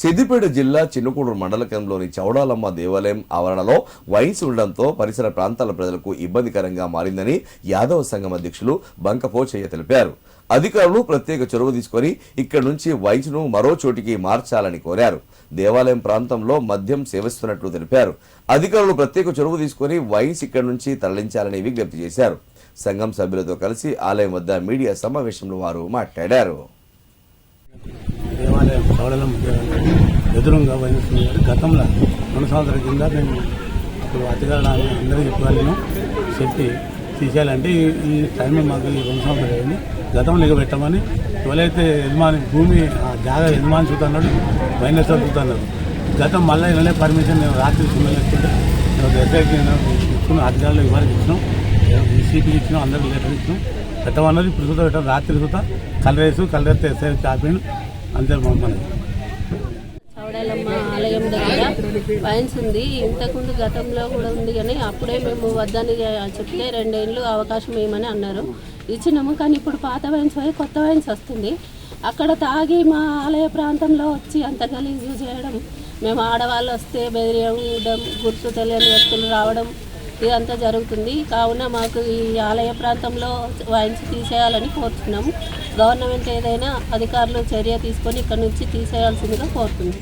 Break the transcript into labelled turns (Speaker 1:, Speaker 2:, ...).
Speaker 1: సిద్దిపేట జిల్లా చిన్నకూడూరు మండల కేంద్రంలోని చౌడాలమ్మ దేవాలయం ఆవరణలో వైన్స్ ఉండడంతో పరిసర ప్రాంతాల ప్రజలకు ఇబ్బందికరంగా మారిందని యాదవ సంఘం అధ్యక్షులు బంకపోచయ్య తెలిపారు. అధికారులు ప్రత్యేక చొరవ తీసుకొని ఇక్కడి నుంచి వైన్స్ను మరో చోటికి మార్చాలని కోరారు. దేవాలయం ప్రాంతంలో మద్యం సేవిస్తున్నట్లు తెలిపారు. అధికారులు ప్రత్యేక చొరవ తీసుకొని వైన్స్ ఇక్కడి నుంచి తరలించాలని విజ్ఞప్తి చేశారు. సంఘం సభ్యులతో కలిసి ఆలయం వద్ద మీడియా సమావేశంలో వారు మాట్లాడారు.
Speaker 2: దేవాలయం ఎదురుగా వైనస్తుంది గతంలో రెండు సంవత్సరాల కింద మేము ఇప్పుడు అధికారులు అందరూ చెప్పగలను చెప్పి తీసేయాలంటే ఈ- టైం మాకు ఈ రెండు సంవత్సరాలు అయింది గతంలో ఇక పెట్టమని ఎవరైతే యజమాని భూమి ఆ జాగా యజమాని చూస్తున్నాడు వైనస్వాలు చూస్తున్నారు గతం మళ్ళీ ఇలానే పర్మిషన్ నేను రాత్రి సుమ్మలు ఎత్తుంటే నేను ఇచ్చుకున్నాం అధికారులు ఇవ్వడానికి ఇచ్చినాం. ఈసీపీకి ఇచ్చినాం అందరికి లెటర్ ఇచ్చినాం. పెట్టమన్నది ఇప్పుడు చూద్దాం పెట్టాం రాత్రి చూద్దాం. కలరేసు కలరేస్తే ఎస్ఐ చాపిండు అంతే మమ్మల్ని
Speaker 3: దగ్గర. వైన్స్ ఉంది. ఇంతకుముందు గతంలో కూడా ఉంది కానీ అప్పుడే మేము వద్దని చెప్తే రెండేళ్ళు అవకాశం ఏమని అన్నారు. ఇచ్చినాము కానీ ఇప్పుడు పాత వైన్స్ పోయి కొత్త వైన్స్ వస్తుంది. అక్కడ తాగి మా ఆలయ ప్రాంతంలో వచ్చి అంత గలీజు చేయడం మేము ఆడవాళ్ళు వస్తే బెదిరియడం గుర్తు తెలియని వ్యక్తులు రావడం ఇదంతా జరుగుతుంది. కావున మాకు ఈ ఆలయ ప్రాంతంలో వైన్స్ తీసేయాలని కోరుతున్నాము గవర్నమెంట్ ఏదైనా అధికారులు చర్య తీసుకొని ఇక్కడ నుంచి తీసేయాల్సిందిగా కోరుతుంది